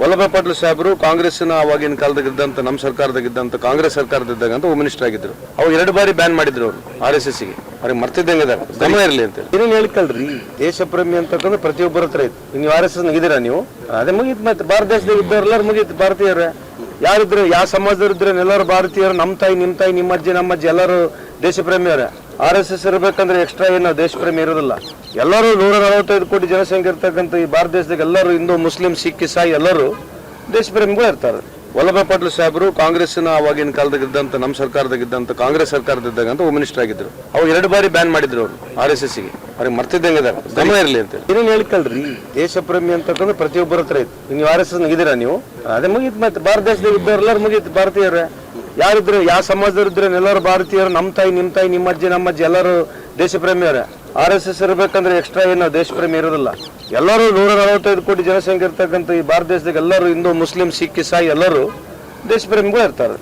ವಲ್ಲಭ ಪಾಟೀಲ್ ಸಾಹೇಬರು ಕಾಂಗ್ರೆಸ್ನ ಅವಾಗಿನ ಕಾಲದಾಗ ಇದ್ದಂತ ನಮ್ಮ ಸರ್ಕಾರದಾಗ ಇದ್ದಂತ ಕಾಂಗ್ರೆಸ್ ಸರ್ಕಾರದಿದ್ದಾಗ ಅಂತ ಹೋಮ್ ಮಿನಿಸ್ಟರ್ ಆಗಿದ್ರು. ಅವಾಗ ಎರಡು ಬಾರಿ ಬ್ಯಾನ್ ಮಾಡಿದ್ರು ಅವರು ಆರ್ ಎಸ್ ಎಸ್ಗೆ. ಅವ್ರಿಗೆ ಮರ್ತಿದ್ದಂಗೆ ಇದಾರೆ ಗಮನ ಇರಲಿ ಅಂತ ಏನೇನು ಹೇಳ್ಕಲ್ರಿ ದೇಶ ಪ್ರೇಮಿ ಅಂತಕ್ಕಂದ್ರೆ ಪ್ರತಿಯೊಬ್ಬರ ಹತ್ರ ಇತ್ತು. ನೀವು ಆರ್ ಎಸ್ ಎಸ್ ಇದ್ದೀರಾ ನೀವು? ಅದೇ ಮುಗೀತು ಮತ್ತೆ ಭಾರತ ದೇಶದಾಗ ಇದ್ದವ್ರೆಲ್ಲರೂ ಮುಗೀತು ಭಾರತೀಯರೇ. ಯಾರಿದ್ರು, ಯಾವ ಸಮಾಜದವ್ರಿದ್ರೆ ಎಲ್ಲರೂ ಭಾರತೀಯರು, ನಮ್ಮ ತಾಯಿ, ನಿಮ್ಮ ತಾಯಿ, ನಿಮ್ಮ ಅಜ್ಜಿ, ನಮ್ಮ ಅಜ್ಜಿ, ಎಲ್ಲರೂ ದೇಶಪ್ರೇಮಿಯವರೇ. ಆರ್ ಎಸ್ ಎಸ್ ಇರಬೇಕಂದ್ರೆ ಎಕ್ಸ್ಟ್ರಾ ಏನು ದೇಶಪ್ರೇಮಿ ಇರೋದಿಲ್ಲ. ಎಲ್ಲರೂ ನೂರ ನಲವತ್ತೈದು ಕೋಟಿ ಜನಸಂಖ್ಯೆ ಇರ್ತಕ್ಕಂಥ ಈ ಭಾರತ ದೇಶದಾಗ ಎಲ್ಲರೂ ಹಿಂದೂ, ಮುಸ್ಲಿಂ, ಸಿಖ್, ಇಸಾಯಿ ಎಲ್ಲರೂ ದೇಶಪ್ರೇಮಿಗಳು ಇರ್ತಾರೆ. ವಲ್ಲಭ ಪಾಟೀಲ್ ಸಾಹೇಬರು ಕಾಂಗ್ರೆಸ್ನ ಅವಾಗಿನ ಕಾಲದಾಗ ಇದ್ದಂಥ ನಮ್ಮ ಸರ್ಕಾರದಾಗ ಇದ್ದಂತ ಕಾಂಗ್ರೆಸ್ ಸರ್ಕಾರದಿದ್ದಾಗ ಅಂತ ಹೋಮ್ ಮಿನಿಸ್ಟರ್ ಆಗಿದ್ರು. ಅವ್ರು ಎರಡು ಬಾರಿ ಬ್ಯಾನ್ ಮಾಡಿದ್ರು ಅವರು ಆರ್ ಎಸ್ ಎಸ್ಗೆ. ಅವ್ರಿಗೆ ಮರ್ತಿದ್ದಂಗೆ ಇದಾರೆ ಗಮನ ಇರಲಿ ಅಂತ ಏನೇನು ಹೇಳ್ಕಲ್ರಿ? ದೇಶ ಪ್ರೇಮಿ ಅಂತಕ್ಕಂದ್ರೆ ಪ್ರತಿಯೊಬ್ಬರ ಹತ್ರ ಇತ್ತು ನೀವು ಆರ್ ಎಸ್ ಎಸ್ ಇದ್ದೀರಾ ನೀವು? ಅದೇ ಮುಗೀತು ಮತ್ತೆ. ಭಾರತ ದೇಶದಾಗ ಇದ್ದವ್ರೆಲ್ಲರೂ ಮುಗೀತು ಭಾರತೀಯರ. ಯಾರಿದ್ರು ಯಾವ ಸಮಾಜದವ್ರು ಇದ್ರೆ ಎಲ್ಲರೂ ಭಾರತೀಯರು ನಮ್ಮ ತಾಯಿ ನಿಮ್ಮ ತಾಯಿ ನಿಮ್ಮ ಅಜ್ಜಿ ನಮ್ಮ ಅಜ್ಜಿ ಎಲ್ಲರೂ ದೇಶ ಪ್ರೇಮಿಯವರೇ ಆರ್ ಎಸ್ ಎಸ್ ಇರಬೇಕಂದ್ರೆ ಎಕ್ಸ್ಟ್ರಾ ಏನು ದೇಶ ಪ್ರೇಮಿ ಇರೋದಿಲ್ಲ. ಎಲ್ಲರೂ ನೂರ ನಲವತ್ತೈದು ಕೋಟಿ ಜನಸಂಖ್ಯೆ ಇರ್ತಕ್ಕಂಥ ಈ ಭಾರತ ದೇಶದಾಗ ಎಲ್ಲರೂ ಹಿಂದೂ ಮುಸ್ಲಿಂ ಸಿಖ್ ಇಸಾಯಿ ಎಲ್ಲರೂ ದೇಶ ಪ್ರೇಮಿಗಳು ಇರ್ತಾರೆ.